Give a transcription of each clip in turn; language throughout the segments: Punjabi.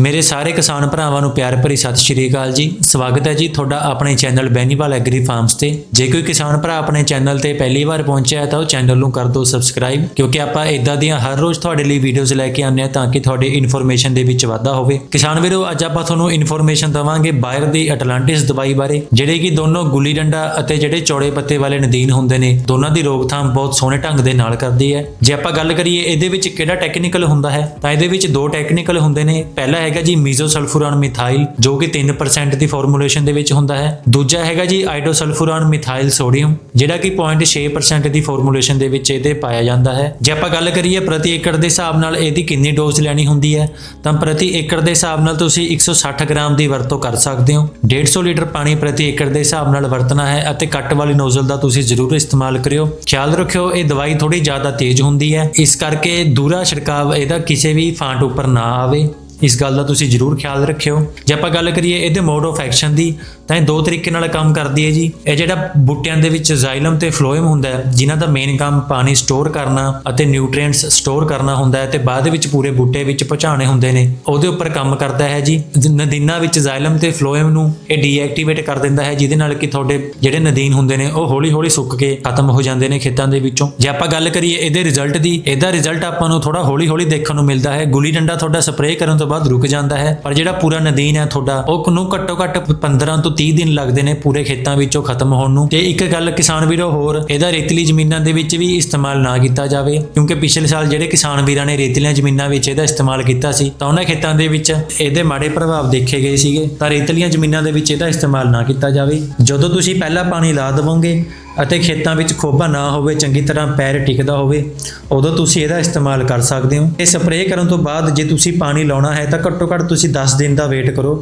ਮੇਰੇ ਸਾਰੇ ਕਿਸਾਨ ਭਰਾਵਾਂ ਨੂੰ ਪਿਆਰ ਭਰੀ ਸਤਿ ਸ਼੍ਰੀ ਅਕਾਲ ਜੀ। ਸਵਾਗਤ ਹੈ ਜੀ ਤੁਹਾਡਾ ਆਪਣੇ ਚੈਨਲ ਬੈਨੀਵਾਲ ਐਗਰੀ ਫਾਰਮਸ ਤੇ। ਜੇ ਕੋਈ ਕਿਸਾਨ ਭਰਾ ਆਪਣੇ ਚੈਨਲ ਤੇ ਪਹਿਲੀ ਵਾਰ ਪਹੁੰਚਿਆ ਹੈ ਤਾਂ ਉਹ ਚੈਨਲ ਨੂੰ ਕਰ ਦਿਓ ਸਬਸਕ੍ਰਾਈਬ, ਕਿਉਂਕਿ ਆਪਾਂ ਇਦਾਂ ਦੀਆਂ ਹਰ ਰੋਜ਼ ਤੁਹਾਡੇ ਲਈ ਵੀਡੀਓਜ਼ ਲੈ ਕੇ ਆਉਂਦੇ ਹਾਂ ਤਾਂ ਕਿ ਤੁਹਾਡੀ ਇਨਫੋਰਮੇਸ਼ਨ ਦੇ ਵਿੱਚ ਵਾਧਾ ਹੋਵੇ। ਕਿਸਾਨ ਵੀਰੋ, ਅੱਜ ਆਪਾਂ ਤੁਹਾਨੂੰ ਇਨਫੋਰਮੇਸ਼ਨ ਦਵਾਂਗੇ ਬਾਇਰ ਦੀ ਅਟਲਾਂਟਿਸ ਦਵਾਈ ਬਾਰੇ, ਜਿਹੜੇ ਕਿ ਦੋਨੋਂ ਗੁੱਲੀ ਡੰਡਾ ਅਤੇ ਜਿਹੜੇ ਚੌੜੇ ਪੱਤੇ ਵਾਲੇ ਨਦੀਨ ਹੁੰਦੇ ਨੇ, ਦੋਨਾਂ ਦੀ ਰੋਕਥਾਮ ਬਹੁਤ ਸੋਹਣੇ ਢੰਗ ਦੇ ਨਾਲ ਕਰਦੀ ਹੈ। ਜੇ ਆਪਾਂ ਗੱਲ ਕਰੀਏ ਇਹਦੇ ਵਿੱਚ ਕਿਹੜਾ ਟੈਕਨੀਕਲ ਹੁੰਦਾ ਹੈ, ਤਾਂ ਇਹਦੇ ਵਿੱਚ ਦੋ ਟੈਕਨੀਕਲ ਹੁੰਦੇ ਨੇ। ਪਹਿਲਾ ਹੈਗਾ ਜੀ ਮੀਜ਼ੋਸਲਫੂਰਾਨ ਮਿਥਾਈਲ, ਜੋ ਕਿ 3% ਦੀ ਫਾਰਮੂਲੇਸ਼ਨ ਦੇ ਵਿੱਚ ਹੁੰਦਾ ਹੈ। ਦੂਜਾ ਹੈਗਾ ਜੀ ਆਈਡੋਸਲਫੂਰਾਨ ਮਿਥਾਈਲ ਸੋਡੀਅਮ, ਜਿਹੜਾ ਕਿ 0.6% ਦੀ ਫਾਰਮੂਲੇਸ਼ਨ ਦੇ ਵਿੱਚ ਇਹਦੇ ਪਾਇਆ ਜਾਂਦਾ ਹੈ। ਜੇ ਆਪਾਂ ਗੱਲ ਕਰੀਏ ਪ੍ਰਤੀ ਏਕੜ ਦੇ ਹਿਸਾਬ ਨਾਲ ਇਹਦੀ ਕਿੰਨੀ ਡੋਜ਼ ਲੈਣੀ ਹੁੰਦੀ ਹੈ, ਤਾਂ ਪ੍ਰਤੀ ਏਕੜ ਦੇ ਹਿਸਾਬ ਨਾਲ ਤੁਸੀਂ 160 ਗ੍ਰਾਮ ਦੀ ਵਰਤੋਂ ਕਰ ਸਕਦੇ ਹੋ। 150 ਲੀਟਰ ਪਾਣੀ ਪ੍ਰਤੀ ਏਕੜ ਦੇ ਹਿਸਾਬ ਨਾਲ ਵਰਤਣਾ ਹੈ ਅਤੇ ਕੱਟ ਵਾਲੀ ਨੋਜ਼ਲ ਦਾ ਤੁਸੀਂ ਜ਼ਰੂਰ ਇਸਤੇਮਾਲ ਕਰਿਓ। ਖਿਆਲ ਰੱਖਿਓ, ਇਹ ਦਵਾਈ ਥੋੜੀ ਜ਼ਿਆਦਾ ਤੇਜ਼ ਹੁੰਦੀ ਹੈ। ਇਸ ਕਰਕੇ ਦੂਰਾ ਛਿੜਕਾਵ ਇਹਦਾ ਕਿਸੇ ਵੀ ਫਾਂਟ ਉੱਪਰ ਨਾ ਆਵੇ। ਇਸ ਗੱਲ ਦਾ ਤੁਸੀਂ ਜ਼ਰੂਰ ਖਿਆਲ ਰੱਖਿਓ। ਜੇ ਆਪਾਂ ਗੱਲ ਕਰੀਏ ਇਹਦੇ ਮੋਡ ਆਫ ਐਕਸ਼ਨ ਦੀ, ਤਾਂ ਇਹ ਦੋ ਤਰੀਕੇ ਨਾਲ ਕੰਮ ਕਰਦੀ ਹੈ ਜੀ। ਇਹ ਜਿਹੜਾ ਬੂਟਿਆਂ ਦੇ ਵਿੱਚ ਜ਼ਾਈਲਮ ਤੇ ਫਲੋਇਮ ਹੁੰਦਾ ਹੈ, ਜਿਨ੍ਹਾਂ ਦਾ ਮੇਨ ਕੰਮ ਪਾਣੀ ਸਟੋਰ ਕਰਨਾ ਅਤੇ ਨਿਊਟ੍ਰੀਐਂਟਸ ਸਟੋਰ ਕਰਨਾ ਹੁੰਦਾ ਹੈ ਤੇ ਬਾਅਦ ਵਿੱਚ ਪੂਰੇ ਬੂਟੇ ਵਿੱਚ ਪਹੁੰਚਾਉਣੇ ਹੁੰਦੇ ਨੇ। ਉਹਦੇ ਉੱਪਰ ਕੰਮ ਕਰਦਾ ਹੈ ਜੀ। ਨਦੀਨਾਂ ਵਿੱਚ ਜ਼ਾਈਲਮ ਤੇ ਫਲੋਇਮ ਨੂੰ ਇਹ ਡੀਐਕਟੀਵੇਟ ਕਰ ਦਿੰਦਾ ਹੈ, ਜਿਹਦੇ ਨਾਲ ਕਿ ਤੁਹਾਡੇ ਜਿਹੜੇ ਨਦੀਨ ਹੁੰਦੇ ਨੇ, ਉਹ ਹੌਲੀ ਹੌਲੀ ਸੁੱਕ ਕੇ ਖਤਮ ਹੋ ਜਾਂਦੇ ਨੇ ਖੇਤਾਂ ਦੇ ਵਿੱਚੋਂ। ਜੇ ਆਪਾਂ ਗੱਲ ਕਰੀਏ ਇਹਦੇ ਰਿਜ਼ਲਟ ਦੀ, ਇਹਦਾ ਰਿਜ਼ਲਟ ਆਪਾਂ ਨੂੰ ਥੋੜਾ ਹੌਲੀ ਹੌਲੀ ਦੇਖਣ ਨੂੰ ਮਿਲਦਾ ਹੈ। ਗੁੱਲੀ ਡੰਡਾ ਤੁਹਾਡਾ ਸਪਰੇਅ ਕਰਨ ਤੋਂ ਬਾਅਦ ਰੁਕ ਜਾਂਦਾ ਹੈ। ਪਰ ਜਿਹੜਾ ਪੂਰਾ ਨਦੀਨ ਹੈ ਤੁਹਾਡਾ, ਉਹ ਨੂੰ ਘੱਟੋ ਘੱਟ 15 ਤੋਂ 30 ਦਿਨ ਲੱਗਦੇ ਨੇ ਪੂਰੇ ਖੇਤਾਂ ਵਿੱਚੋਂ ਖਤਮ ਹੋਣ ਨੂੰ। ਤੇ ਇੱਕ ਗੱਲ ਕਿਸਾਨ ਵੀਰੋ ਹੋਰ, ਇਹਦਾ ਰੇਤਲੀ ਜ਼ਮੀਨਾਂ ਦੇ ਵਿੱਚ ਵੀ ਇਸਤੇਮਾਲ ਨਾ ਕੀਤਾ ਜਾਵੇ। ਕਿਉਂਕਿ ਪਿਛਲੇ ਸਾਲ ਜਿਹੜੇ ਕਿਸਾਨ ਵੀਰਾਂ ਨੇ ਰੇਤਲੀਆਂ ਜ਼ਮੀਨਾਂ ਵਿੱਚ ਇਹਦਾ ਇਸਤੇਮਾਲ ਕੀਤਾ ਸੀ, ਤਾਂ ਉਹਨਾਂ ਖੇਤਾਂ ਦੇ ਵਿੱਚ ਇਹਦੇ ਮਾੜੇ ਪ੍ਰਭਾਵ ਦੇਖੇ ਗਏ ਸੀਗੇ। ਤਾਂ ਰੇਤਲੀਆਂ ਜ਼ਮੀਨਾਂ ਦੇ ਵਿੱਚ ਇਹਦਾ ਇਸਤੇਮਾਲ ਨਾ ਕੀਤਾ ਜਾਵੇ। ਜਦੋਂ ਤੁਸੀਂ ਪਹਿਲਾ ਪਾਣੀ ਲਾ ਦਵੋਗੇ ਅਤੇ ਖੇਤਾਂ ਵਿੱਚ ਖੋਬਾ ਨਾ ਹੋਵੇ, ਚੰਗੀ ਤਰ੍ਹਾਂ ਪੈਰ ਟਿਕਦਾ ਹੋਵੇ, ਉਦੋਂ ਤੁਸੀਂ ਇਹਦਾ ਇਸਤੇਮਾਲ ਕਰ ਸਕਦੇ ਹੋ। ਇਹ ਸਪਰੇਅ ਕਰਨ ਤੋਂ ਬਾਅਦ ਜੇ ਤੁਸੀਂ ਪਾਣੀ ਲਾਉਣਾ ਹੈ ਤਾਂ ਘੱਟੋ ਘੱਟ ਤੁਸੀਂ 10 ਦਿਨ ਦਾ ਵੇਟ ਕਰੋ।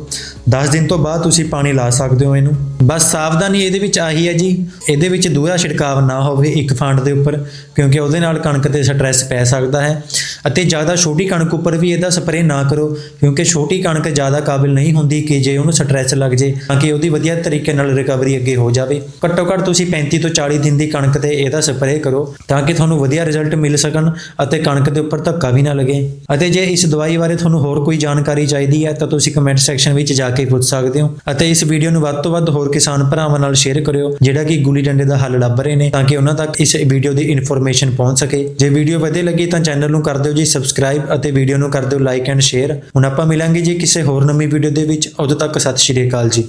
10 ਦਿਨ ਤੋਂ ਬਾਅਦ ਤੁਸੀਂ ਪਾਣੀ ਲਾ ਸਕਦੇ ਹੋ ਇਹਨੂੰ। ਬਸ ਸਾਵਧਾਨੀ ਇਹਦੇ ਵਿੱਚ ਆਹੀ ਹੈ ਜੀ, ਇਹਦੇ ਵਿੱਚ ਦੂਰਾ ਛਿੜਕਾਵ ਨਾ ਹੋਵੇ ਇੱਕ ਫਾਂਟ ਦੇ ਉੱਪਰ, ਕਿਉਂਕਿ ਉਹਦੇ ਨਾਲ ਕਣਕ ਤੇ ਸਟ੍ਰੈਸ ਪੈ ਸਕਦਾ ਹੈ। ਅਤੇ ਜ਼ਿਆਦਾ ਛੋਟੀ ਕਣਕ ਉੱਪਰ ਵੀ ਇਹਦਾ ਸਪਰੇਅ ਨਾ ਕਰੋ, ਕਿਉਂਕਿ ਛੋਟੀ ਕਣਕ ਜ਼ਿਆਦਾ ਕਾਬਿਲ ਨਹੀਂ ਹੁੰਦੀ ਕਿ ਜੇ ਉਹਨੂੰ ਸਟ੍ਰੈਸ ਲੱਗ ਜੇ, ਤਾਂ ਕਿ ਉਹਦੀ ਵਧੀਆ ਤਰੀਕੇ ਨਾਲ ਰਿਕਵਰੀ ਅੱਗੇ ਹੋ ਜਾਵੇ। ਘੱਟੋ ਘੱਟ ਤੁਸੀਂ 35 ਤੋਂ 40 ਦਿਨ ਦੀ ਕਣਕ ਤੇ ਇਹਦਾ ਸਪਰੇਅ ਕਰੋ, ਤਾਂ ਕਿ ਤੁਹਾਨੂੰ ਵਧੀਆ ਰਿਜ਼ਲਟ ਮਿਲ ਸਕਣ ਅਤੇ ਕਣਕ ਦੇ ਉੱਪਰ ਧੱਕਾ ਵੀ ਨਾ ਲੱਗੇ। ਅਤੇ ਜੇ ਇਸ ਦਵਾਈ ਬਾਰੇ ਤੁਹਾਨੂੰ ਹੋਰ ਕੋਈ ਜਾਣਕਾਰੀ ਚਾਹੀਦੀ ਹੈ, ਤਾਂ ਤੁਸੀਂ ਕਮੈਂਟ ਸੈਕਸ਼ਨ ਵਿੱਚ ਜਾ ਕੇ ਪੁੱਛ ਸਕਦੇ ਹੋ। ਅਤੇ ਇਸ ਵੀਡੀਓ ਨੂੰ ਵੱਧ ਤੋਂ ਵੱਧ ਹੋਰ ਕਿਸਾਨ ਭਰਾਵਾਂ ਨਾਲ ਸ਼ੇਅਰ ਕਰਿਓ, ਜਿਹੜਾ ਕਿ ਗੁੱਲੀ ਡੰਡੇ ਦਾ ਹੱਲ ਲੱਭ ਰਹੇ ਨੇ, ਤਾਂ ਕਿ ਉਹਨਾਂ ਤੱਕ ਇਸ ਵੀਡੀਓ ਦੀ ਇਨਫੋਰਮੇਸ਼ਨ ਪਹੁੰਚ ਸਕੇ। ਜੇ ਵੀਡੀਓ ਵਧੀਆ ਲੱਗੀ ਤਾਂ ਚੈਨਲ ਨੂੰ ਕਰ ਦਿਓ ਜੀ ਸਬਸਕ੍ਰਾਈਬ ਅਤੇ ਵੀਡੀਓ ਨੂੰ ਕਰ ਦਿਓ ਲਾਈਕ ਐਂਡ ਸ਼ੇਅਰ ਹੁਣ ਆਪਾਂ ਮਿਲਾਂਗੇ ਜੀ ਕਿਸੇ ਹੋਰ ਨਵੀਂ ਵੀਡੀਓ ਦੇ ਵਿੱਚ। ਉਦੋਂ ਤੱਕ ਸਤਿ ਸ਼੍ਰੀ ਅਕਾਲ ਜੀ।